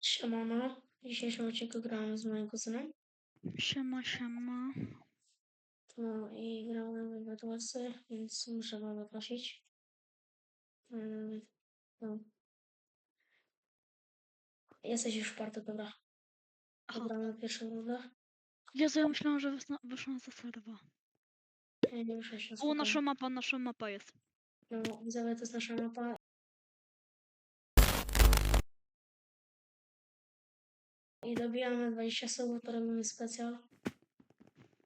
Siemano. W dzisiejszym odcinku gramy z moim kuzynem. Siema, siema. No i gramy w Bedwarsy, więc muszę wam zaprosić. Mm, No. Jesteś już w party, dobra. Aha. Gramy pierwszą rundę. Jezu, ja myślałam, że wysna- wyszłam ze serwa. Ja nie muszę się O, nasza mapa, nasza mapa jest. No, widzowie, to jest nasza mapa. I dobijamy 20 subów, to robimy specjal.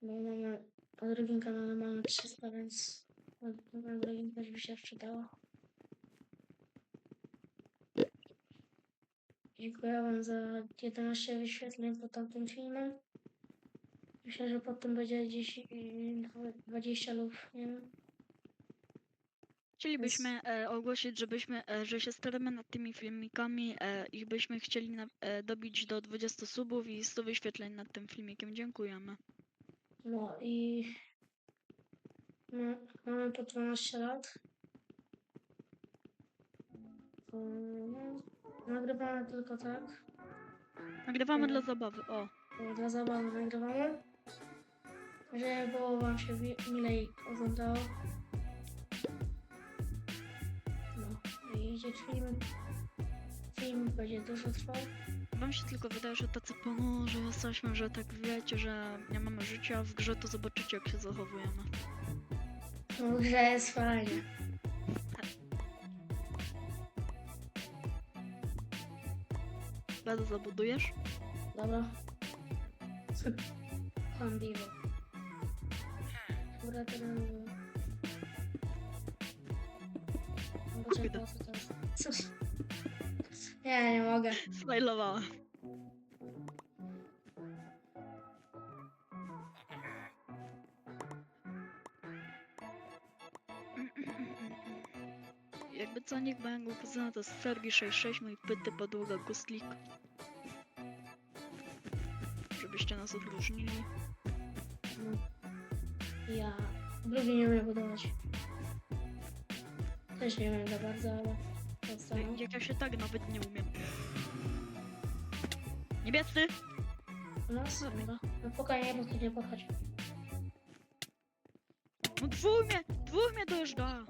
Bo mamy, na drugim kanale mamy 300, więc na, na drugim też by się przydało. Dziękuję wam za 11 wyświetleń pod tamtym filmem. Myślę, że potem będzie gdzieś y, 20 lub nie wiem. Chcielibyśmy e, ogłosić, żebyśmy, e, że się staramy nad tymi filmikami e, i byśmy chcieli na, e, dobić do 20 subów i 100 wyświetleń nad tym filmikiem. Dziękujemy. No i no, mamy po 12 lat. Mm, Nagrywamy tylko tak. Nagrywamy Mm. dla zabawy. O, bo Dla zabawy nagrywamy. Żeby było wam się wi- milej oglądało. I idzie film. Film będzie dużo trwał. wam się tylko wydaje, że tacy ponurzy jesteśmy, że tak wiecie, że nie mamy życia, a w grze to zobaczycie jak się zachowujemy. W grze jest fajnie. Bardzo zabudujesz? Dobra. Dobra, teraz... Poczekaj, co? Cóż. Nie, mogę. Smajlowała. Jakby co nikt mojego kuzyna to jest Fergie66, mój pyty podłoga gustlik. Żebyście nas odróżnili. No. Ja drugi nie umiem budować. Też nie wiem za bardzo, ale postaram. Jak- Jak ja się tak nawet nie umiem. Niebiescy! No, dobra. No spokojnie, po prostu nie podchodź. No dwóch mnie, dwóch mnie dojeżdża!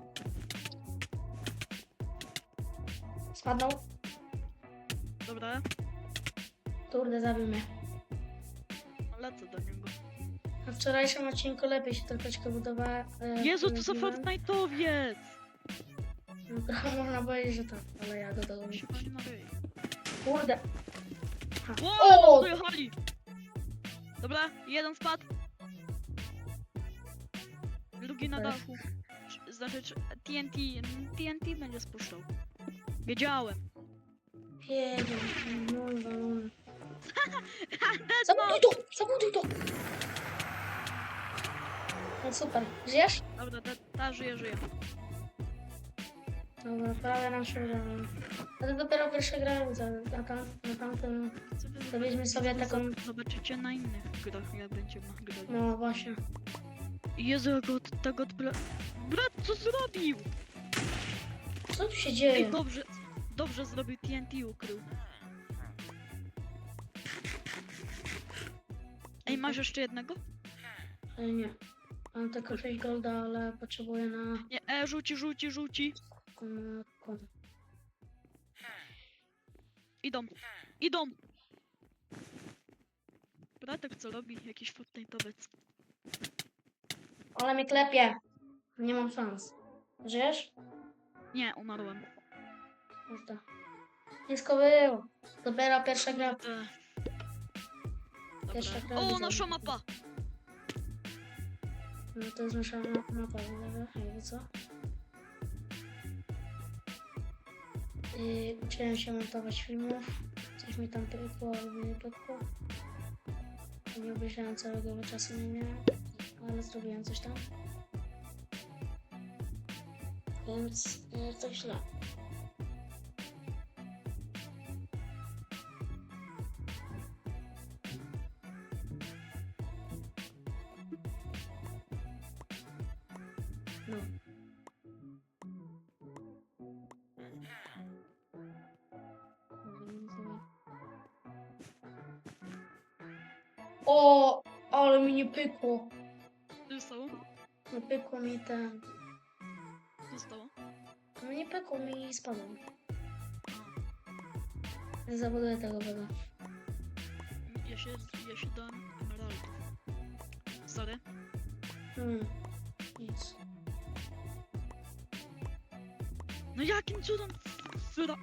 Spadną. Dobra, Kurde, zabił mnie. lecę do niego. Na wczorajszym odcinku lepiej się troszeczkę budowała. e, Jezu, to są budowiłem. Fortnite'owiec! No, można powiedzieć, że tak, ale ja go dogonię. Kurde. Wow, O! dojechali! Dobra, jeden spadł. Drugi na Ech. dachu. Czy- Znaczy, czy- TNT, TNT będzie spuszczał. Wiedziałem. No, balony. Dead Zabuduj to! Zabuduj to! No super. Żyjesz? Dobra, ta, ta żyje, żyje. Dobra, prawie nam się udało. A to dopiero pierwsze grałem za, na, tam, na tamtym. Co wy- Zrobiliśmy sobie taką... zob- Zobaczycie na innych grach, jak będziemy grali. No właśnie. Jezu, jak od tego odbra... Brat, co zrobił? Co tu się Ej, dzieje? dobrze, dobrze zrobił, TNT ukrył. Ej, masz jeszcze jednego? E, nie. Mam tylko 6 golda, ale potrzebuję na... Nie, e, rzuci, rzuci, rzuci. Idą, idą. Bratek co robi? Jakiś Fortnite'owiec. Ale mnie klepie. Nie mam szans. Żyjesz? Nie, umarłem. Kurde. Blisko było. Dopiero pierwsza gra. Te... Pierwsza Dobra. gra O, widzę. nasza mapa! No to jest nasza ma- mapa, dobra, jakby co? Yy, uczyłem się montować filmów. Coś mi tam pykło, albo nie pykło. Nie obejrzałem całego, bo czasu nie miałem. Ale zrobiłem coś tam. Więc jest tak źle. Ten. Co stało? No nie pykło mi i spadło. A, Zabuduję tego beda. ja się, ja się dałem emeraldów. Sorry. Hmm. Nic. No jakim cudem? Syra.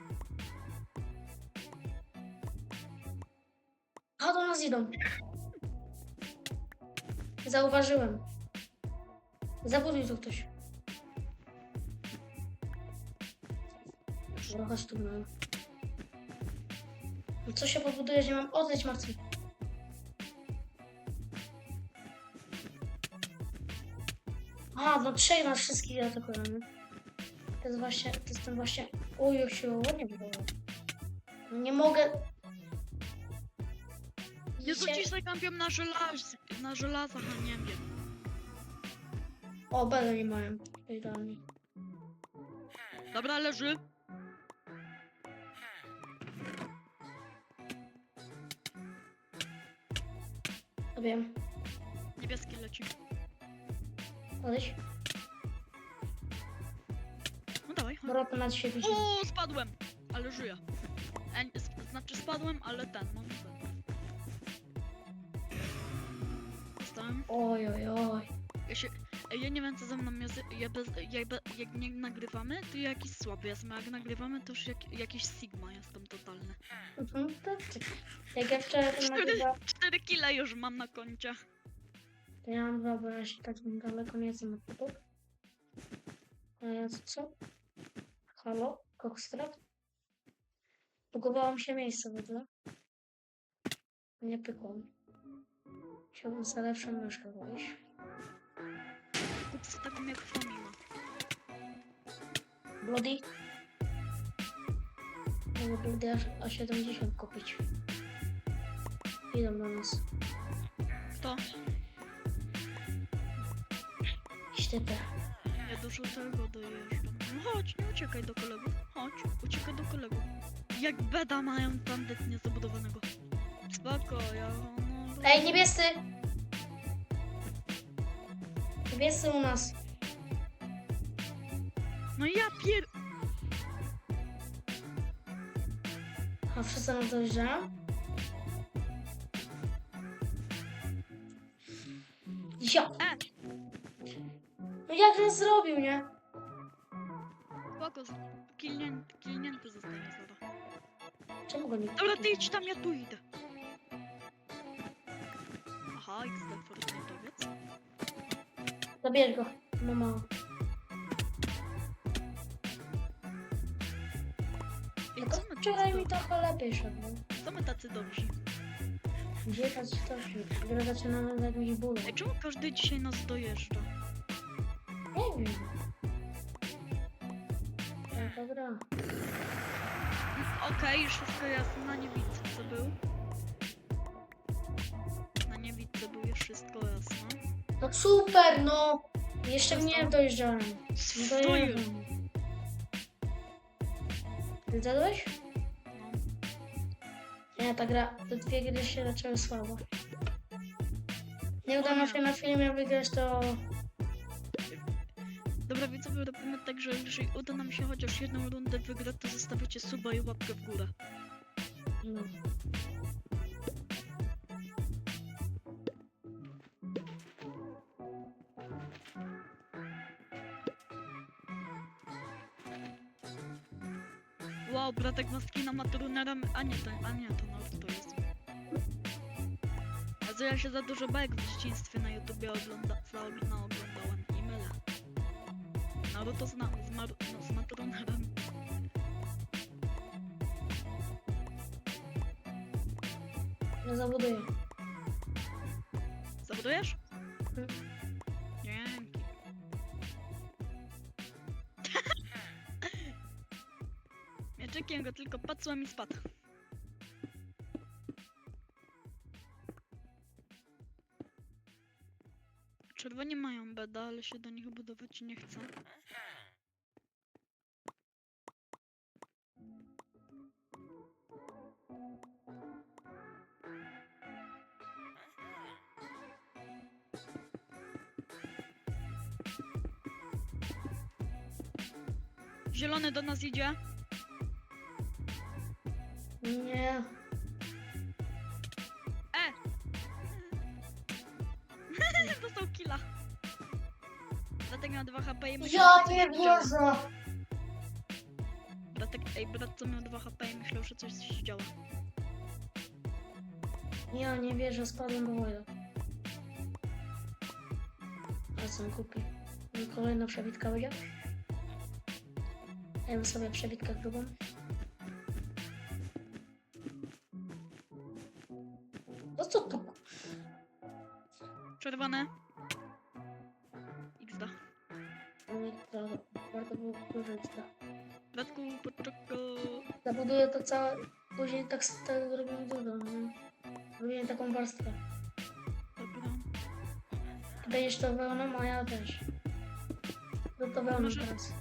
A do nas idą. Zauważyłem. Zabuduj tu ktoś. Dobra, chodź tu no. No Co się pobuduje, że nie mam odejdź martwy. A, no trzech nas wszystkich atakujemy. To jest właśnie, to jest ten właśnie... Uj, się ładnie. No Nie mogę... Jezu, Dzisiaj- se kampią na żelaz, na żelazach, a nie wiem. O, bele nie mają. Idealnie. Dobra, leży. Wiem. Niebieski leci. Odejdź. No dawaj, chodź. Dobra, to na dzisiaj widzimy. O, spadłem! Ale żyję. E, sp- znaczy spadłem, ale ten, mam ten. Dostałem. Oj, oj, oj. Ja się... Ja nie wiem co ze mną jest. Ja bez, jak, be, jak nie nagrywamy, to ja jakiś słaby jestem, a jak nagrywamy, to już jak, jakiś sigma jestem totalny. Mhm, tak, tak. Jak ja wczoraj to Cztery. nagrywałam, 4 kile już mam na koncie. to ja mam dwa, bo ja się tak daleko nie jestem od typów. A ja co? co? Halo? Kokstrat? Bugowało mi się miejsce w ogóle. Nie pykło mi. Chciałbym za lepszą myszkę. Sobie taką jak Famima. Bloody? Mogę Bloody aż o 70 kupić. Idą do nas. Kto? Ściepę. Ja dużo tego dojeżdżam. No chodź, nie uciekaj do kolegów. Chodź, uciekaj do kolegów. Jak beda mają bandyt niezabudowanego. Spoko, ja... No, Ej, niebiescy! Niebiescy u nas. no ja pier... A wszyscy nam dojeżdżają? Ja! E! No jak to zrobił, nie? Spoko, z- kilnię, kilnięty zostanie zaraz. Czemu go nie Dobra, ty idź tam, ja tu idę. Aha, XD Fortnite'owiec. Zabierz go. No mało. Ej, Tylko co my wczoraj tacy mi trochę lepiej szedł. do- Co my tacy dobrzy? Gdzie ta coś? Gra zaczynamy z jakimś bólem. Ej, czemu każdy dzisiaj nas dojeżdża? Nie wiem. No dobra. Okej, już wszystko jasne, na niewidce co był. Na niewidce był już wszystko jasne. No super, no! Jeszcze stało? dojeżdżałem. Nie Stoję! dojeżdżam. Ty zjadłeś? No. Nie, ta gra, te dwie gry się zaczęły słabo. Nie uda nam nie. się na filmie wygrać, to... Dobra, widzowie, robimy tak, że jeżeli uda nam się chociaż jedną rundę wygrać, to zostawiacie suba i łapkę w górę. No. Wow, bratek ma skina Matrunera, a nie, to, a nie, to Naruto jest. A co ja się za dużo bajek w dzieciństwie na YouTubie ogląda, za, no, oglądałem i mylę. Naruto z, na, z, Mar, no, z Matrunerem. Nie zabuduję. Zabudujesz? Mhm. Mieczykiem go tylko patrzyłam i spadł. Czerwoni mają beda, ale się do nich budować nie chcę. Zielony do nas idzie. Nie. E! Dostał killa. Bratek miał 2 HP i myślał, Ja że nie coś się działo. wierzę. Bratek, ej, brat co miał 2 HP i myślał, że coś się działa. Ja nie wierzę, spadłem do wojny. A są kupi. I Kolejna przebitka będzie. Dajmy sobie przebitkę grubą. Później tak z tego robimy dużo. No. Robimy taką warstwę. Dobra. Ty Będziesz to wełną, a ja też. No to wełną Może- teraz.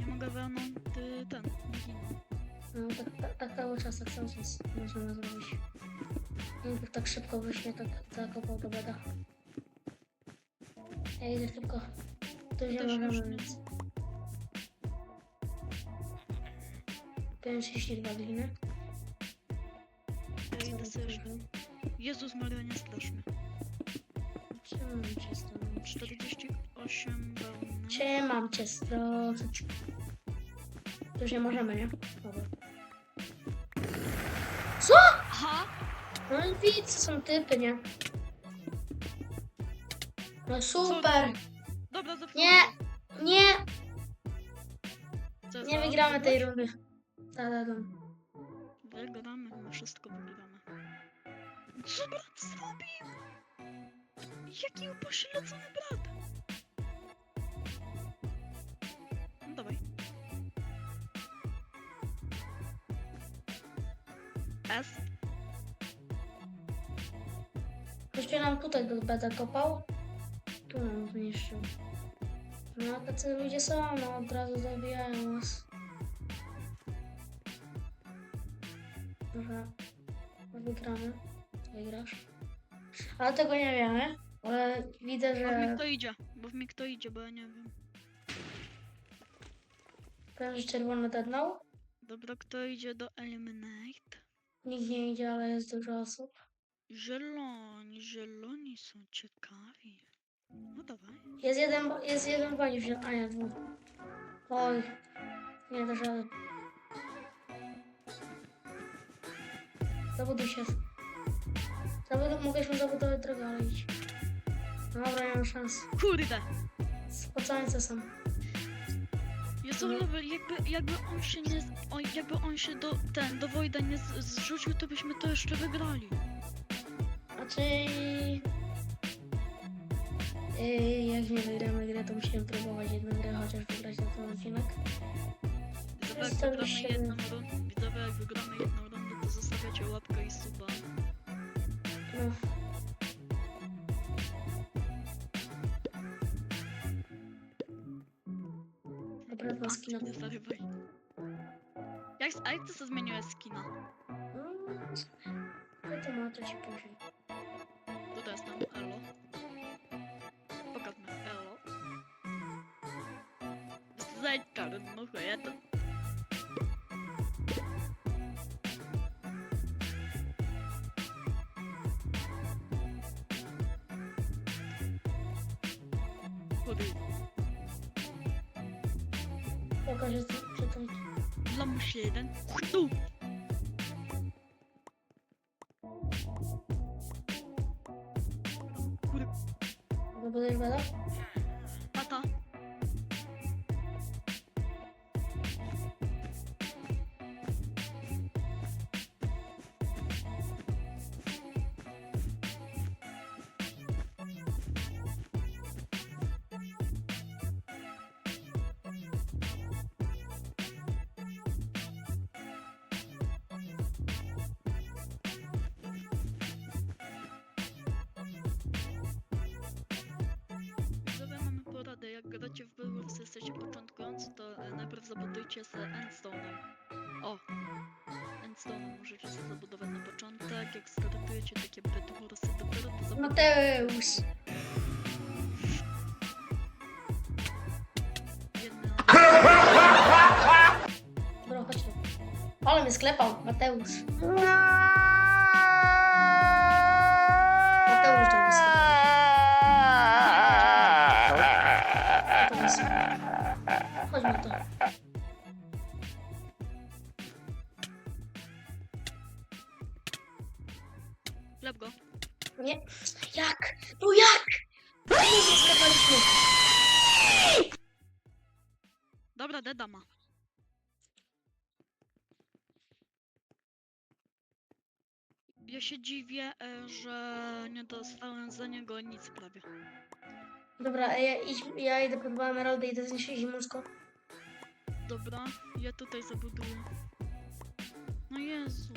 Nie mogę wełną, ty ten, nie. No tak, tak, tak cały czas, tak cały czas możemy zrobić. Najpierw tak szybko wyśnie, tak zakopał do beda. Ja idę tylko. Tu też wziąłem już nie. Więc. 5,32 gliny. Idę sobie jeszcze. Jezus Maria, nie strasz mnie. Trzymam cię stronę. 48 wełny. Trzymam cię stronę. To już nie możemy, nie? Dobra. Co? Aha! No widzę, są typy, nie? No super! Dobra, za Nie! Nie! Co, Nie co? wygramy tej rundy. Tak. Wygramy, my wszystko wygramy. Co brat zrobił? Jaki upośledzony brat? No dawaj. S. Ktoś nam tutaj do beda kopał. Tu nam zniszczył. No, tacy ludzie są, no od razu zabijają nas. Dobra. Wygramy. Wygrasz. Ale tego nie wiemy. Ale widzę, Bo w że mi kto idzie, bo w mi kto idzie, bo ja nie wiem. że czerwony dednął. Dobra, kto idzie do Eliminate? Nikt nie idzie, ale jest dużo osób. Zieloni, zieloni są ciekawi. No dawaj. Jest jeden, jest jeden bani wziął, a nie dwóch. Oj, nie da rady. Zabuduj się. Zabuduj, mogliśmy zabudować drogę, ale idź. Dobra, nie mam szans. Kurde! Spocące są. Jezu, No. ale jakby, jakby on się nie, z- o, jakby on się do, ten, do Wojda nie z, zrzucił, to byśmy to jeszcze wygrali. Znaczy... Yy, jak nie wygramy grę, to musimy próbować jedną grę chociaż wygrać na ten odcinek. Widzowie, jak wygramy się- jedną widzowie, jak wygramy jedną zostawiacie łapkę i suba. No. Dobra, dwa skina. Nie zarywaj. Jak, a jak ty sobie zmieniłeś skina? No, to ma to ci później. Tutaj jest tam Elo. Pokaż mi Elo. Zejdź czarno, to. Kurde, Pokaż, że to, że to lamusie jeden. Chdu! podstawową rzecz jest zabudować na początek. Jak startujecie takie bydło, to dopiero to zabudować. Mateusz! Dobra, chodźmy. Ale mnie sklepał, Mateusz. No. Dziwię, e, że nie dostałem za niego nic prawie. Dobra, a ja, idź, ja idę po dwa emeraldy, idę znieść zimulsko. Dobra, ja tutaj zabuduję. No Jezu.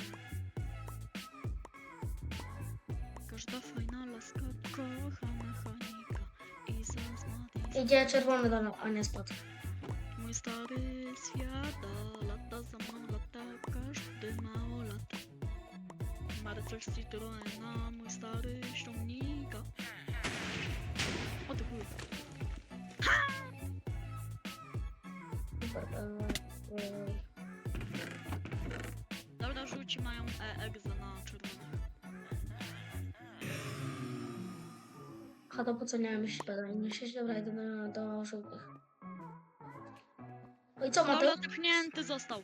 Każda fajna laska kocha mechanika i zazna Idzie czerwony do nas, a nie spadł. Mój stary świata, lata za mną Marcer z Citroena, mój stary ściągnika. O ty chuj. Dobra, żółci mają e egzę na czerwonych. A to po co nie? Myśleć, dobra, idę do, do żółtych. No i co Dobra, Mateusz? tepnięty został.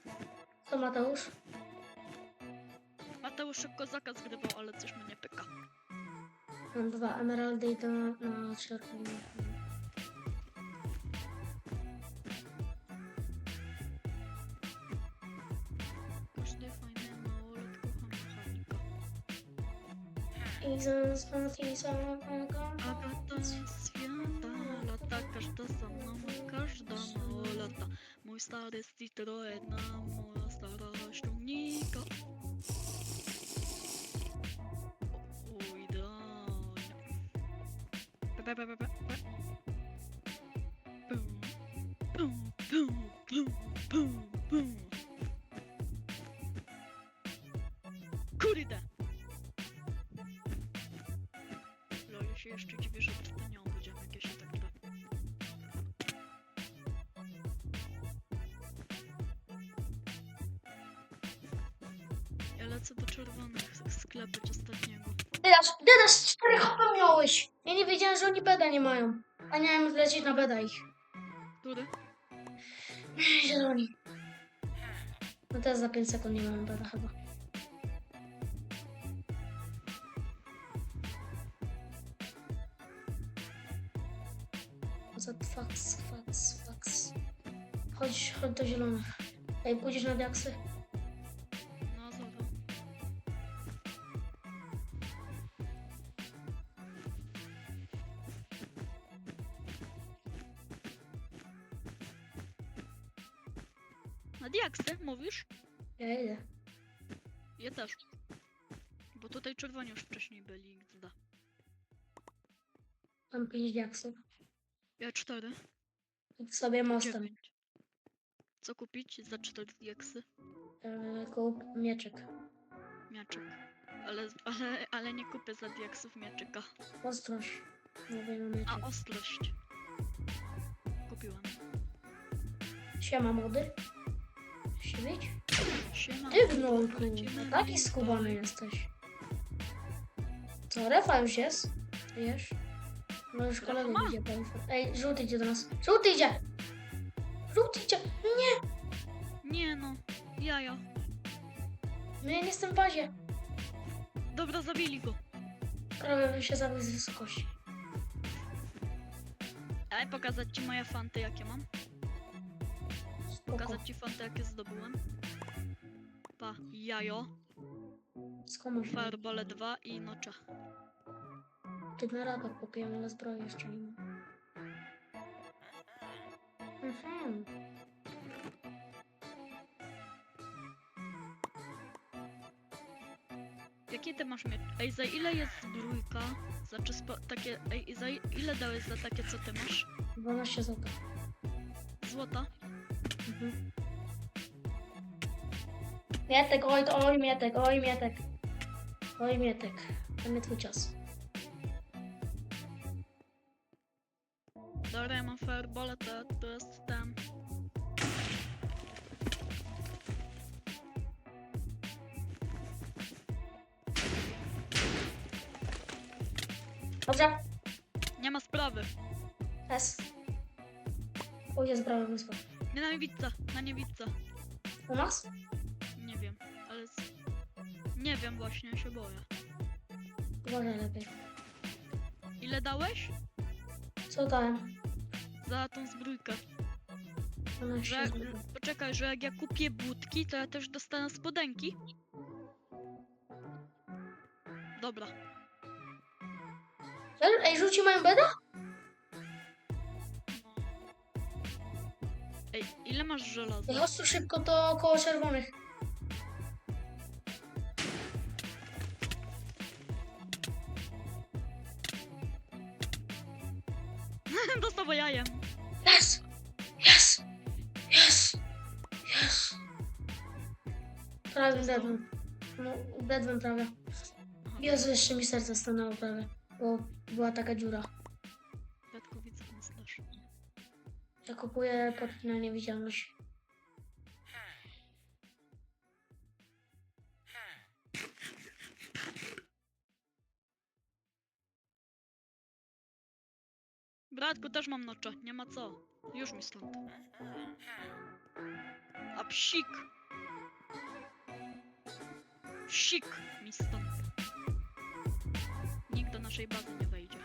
Co Mateusz? Szybko zakaz grywał, ale coś mu nie pyka. Mam dwa emeraldy i to na czerwony. Każdy fajny małolat kocha mechanika. I zastanawiam się, co Agata świata, lata, każda za mną, każda mało lata. Mój stary z Citroena, moja stara ściągnika. Pe. Pum, pum, pum, pum, pum, pum. Kurde! Lol, ja się jeszcze dziwię, że trudnią będziemy jakieś tak gra. Ja lecę do czerwonych sklepać ostatniego. Teraz, teraz cztery hopy miałeś. Ja nie wiedziałem, że oni beda nie mają. A nie miałem zlecieć na beda ich. Który? Zieloni. No teraz za 5 sekund nie mam beda chyba. Za fax, fax, fax. Chodź, chodź do zielonych. Ej, pójdziesz na diaksy? Bo tutaj czerwoni już wcześniej byli. XD. Mam 5 diaksów. Ja cztery. Sobie mostem. Dziewięć. Co kupić za cztery diaksy? Eee, kup mieczek. Mieczek. Ale, ale, ale nie kupię za diaksów mieczyka. Ostrość. Mówię na A ostrość. Kupiłem. Siema młody. Siedź? Siema. Ty na Taki skubany jesteś. Co, refa już jest? Wiesz? No już kolega idzie. Ej, żółty idzie do nas. Żółty idzie! Żółty idzie! Nie! Nie no. Jaja. No ja nie jestem w bazie. Dobra, zabili go. Prawie się zabił z wysokości. Ej, pokazać ci moje fanty, jakie mam? Spoko. Pokazać ci fanty, jakie zdobyłem? Pa, jajo, Skąd fireball 2 i nocza. Ty na radak popijam, ale zbroi jeszcze nie mam. Mhm. Jakie ty masz mieć? Ej, za ile jest zbrójka? Znaczy spo, takie, ej, za i- ile dałeś za takie, co ty masz? 12 zł. Złota? Mhm. Mietek, oj, oj, Mietek, oj, Mietek. Oj, Mietek, mamy twój czas. Dobra, ja mam fireballa, to, to jest tam. Dobrze, Nie ma sprawy. S. Pójdzie z brawem wyspa. Nie na niewidca, na niewidca. U nas? Nie wiem właśnie, się boję. Uważaj lepiej. Ile dałeś? Co dałem? Za tą zbrójkę. Ona Że, się zgubiła. poczekaj, że jak ja kupię budki, to ja też dostanę spodenki? Dobra. Ej, rzuci moją beda? Ej, ile masz żelaza? I chodź tu szybko do koło czerwonych. Prawie dedłem. No, dedłem prawie. Jezu, jeszcze mi serce stanęło prawie. Bo była taka dziura. Rzadko widzę ten slash. Ja kupuję potki na niewidzialność. Bratku, też mam nocze, nie ma co. Już mi stąd. A psik! Psik mi stąd. Nikt do naszej bazy nie wejdzie.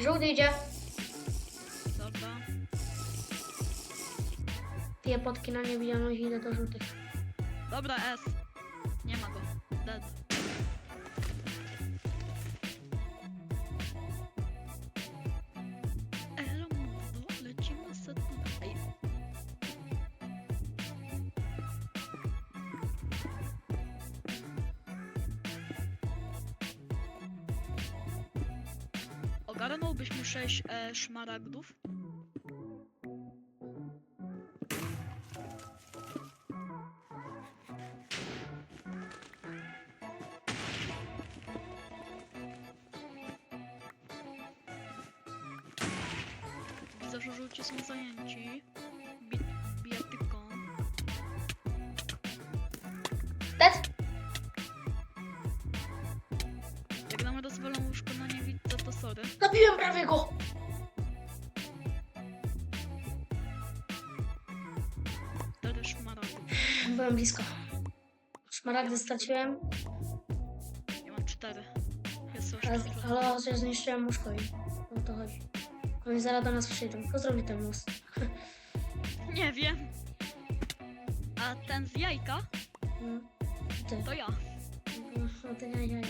Żółty idzie. Dobra. Piję potki na niewidzialność idę do żółtych. Dobra, S. Nie ma go. Dead. Ogarnąłbyś mi 6 e, szmaragdów? Byłem blisko. Szmaragdy straciłem, Ja mam cztery. Jest już ale, cztery. ale chociaż zniszczyłem łóżko i o to chodzi. Oni zaraz do nas przyjdą. Kto zrobi ten most? Nie wiem. A ten z jajka, No, Ty. to ja. No to nie, nie, nie.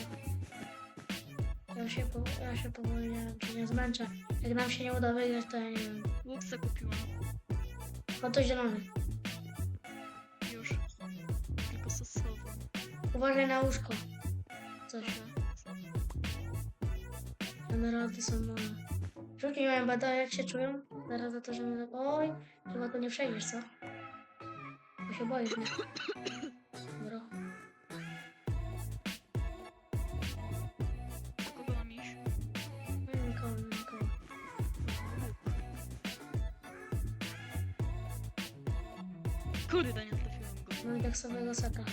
Ja się, po, ja się powoli, nie wiem, czy nie zmęczę. Jak nam się nie uda wygrać, to ja nie wiem. Łuk se kupiłam. No to zielony. Uważaj na łóżko. Coś. Emeraldy są małe. Żółki mają bada, jak się czują? Zaraz za to, że my... Oj, chyba tu nie przejdziesz, co? Bo się boisz, nie? Bro. Kogo mam iść? Nie, Nikogo, nikogo. Kurde, nie trafiłam go. Mam deksowego seta.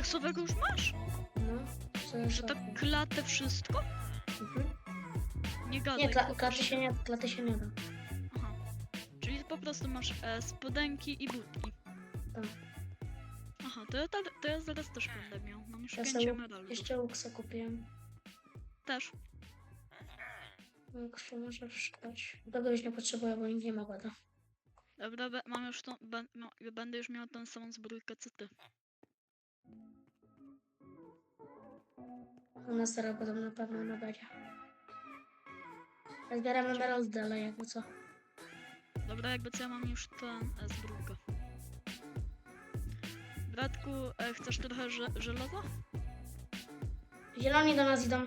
Jaksowego już masz? No. Co Że tak klatę wszystko? Mhm. Nie gadaj. Nie, kla, klaty się nie, klaty się nie da. Aha. Czyli po prostu masz e, spodenki i butki. Tak. Aha, to ja, ta, to ja zaraz też będę miał. Mam już Ja 5 sobie emeraldów. Jeszcze łuksa kupiłem. Też. Łuksa możesz dać. Tego już nie potrzebuję, bo nie ma bada. Dobra, be, mam już tą, ben, no, będę już miał tą samą zbrójkę co ty. U nas będą na pewno na badzie. Ja zbieram emerald dalej, jakby co. Dobra, jakby co ja mam już tę e, zbrójkę. Bratku, e, chcesz trochę że, żelaza? Zieloni do nas idą.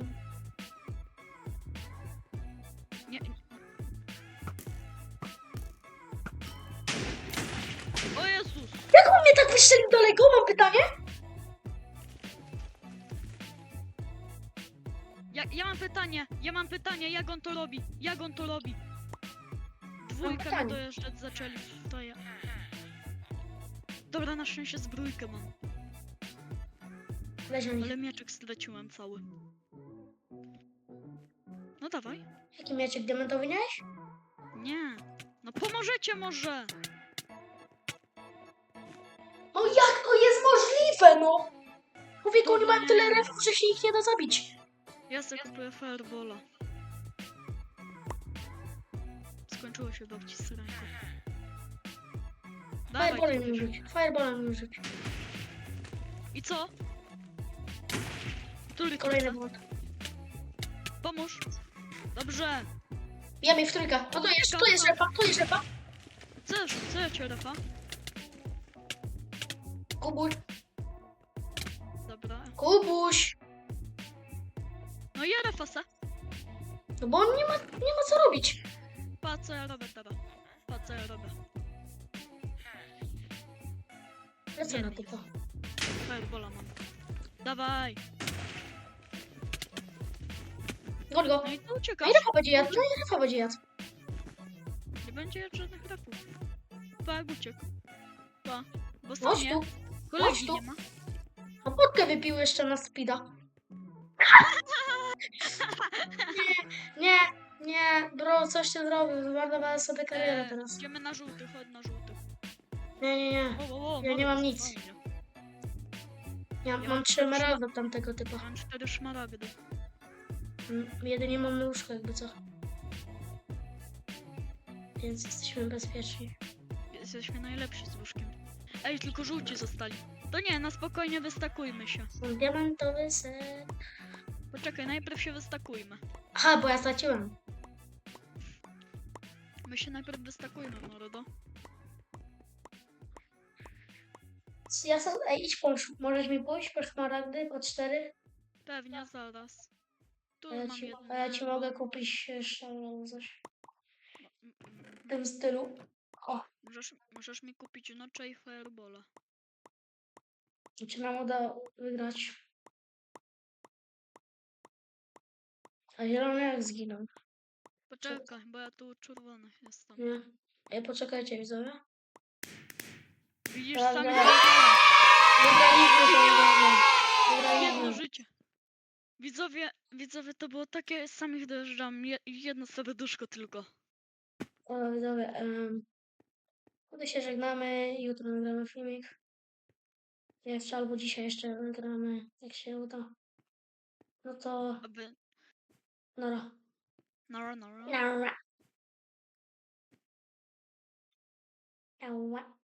Nie. O Jezus! Jak on mnie tak wystrzelił daleko? Mam pytanie? Pytanie, ja mam pytanie, jak on to robi? Jak on to robi? Dwójkę mi pytanie. dojeżdżać zaczęli. To ja. Dobra, na szczęście zbrójkę mam. Weź. Ale mieczek straciłem cały. No dawaj. Jaki mieczek diamentowy miałeś? Nie. No pomożecie może. No jak to jest możliwe, no? Mówię, oni mają tyle refów, że się ich nie da zabić. Ja sobie kupuję Firebola. Skończyło się babci. Dawaj, Fireballem mi rzuć. Fireballem mi rzuć. I co? Który Kolejny błąd. Pomóż. Dobrze. Ja mi w trójkę. No to jest, to jest refa, to jest refa. Co, co ja cię refa? Kubuś, Dobra. Kubuś. No ja refa se. No bo on nie ma, nie ma co robić. Pa co ja robię teraz. Pa co ja robię. Lecę na typa. Firebola mam. Dawaj. Gol go. No i to No uciekasz. i refa będzie jadł, no i refa będzie jadł. Nie będzie żadnych refów. Pa uciekł. Pa. Bo Chodź sam nie. tu. Kolegi tu. nie ma. A podkę wypił jeszcze na speeda. Nie, nie, nie, bro, coś ty zrobił. Zmarnowałem sobie karierę E, teraz. Idziemy na żółty, chodź na żółty. Nie, nie, nie. O, o, o, Ja nie mamy mam nic. fajnie. Ja mam mam trzy emeraldy od tamtego typa. Mam cztery szmaragdy. Mm, Jedynie mam łóżko jakby co. Więc jesteśmy bezpieczni. Jesteśmy najlepsi z łóżkiem. Ej, tylko żółci zostali. To nie, na spokojnie wystakujmy się. Mam diamentowy set. Poczekaj, najpierw się wystakujmy. Aha, bo ja straciłem. My się najpierw wystakujmy, Morodo. Ja sam, ej, idź pomóż. Możesz mi pójść po szmaragdy, po cztery? Pewnie zaraz. Tu A ja mam ci, jedno. a ja ci mogę kupić jeszcze coś w tym stylu. O, Możesz, możesz mi kupić nocza i firebola. czy nam uda wygrać. A zielony jak zginął. Poczekaj, bo ja tu czerwony jestem. Nie. Ej, poczekajcie, widzowie. Widzisz, Dobra. sami Wygraliśmy to, widzowie. jedno Wygraliśmy. życie. Widzowie, widzowie, to było takie, samych dojeżdżam, je, jedno serduszko tylko. O, widzowie, um, Tutaj się żegnamy, jutro nagramy filmik. Jeszcze albo dzisiaj jeszcze nagramy, jak się uda. No to, Aby... Noro. Noro, noro. Noro. Noro.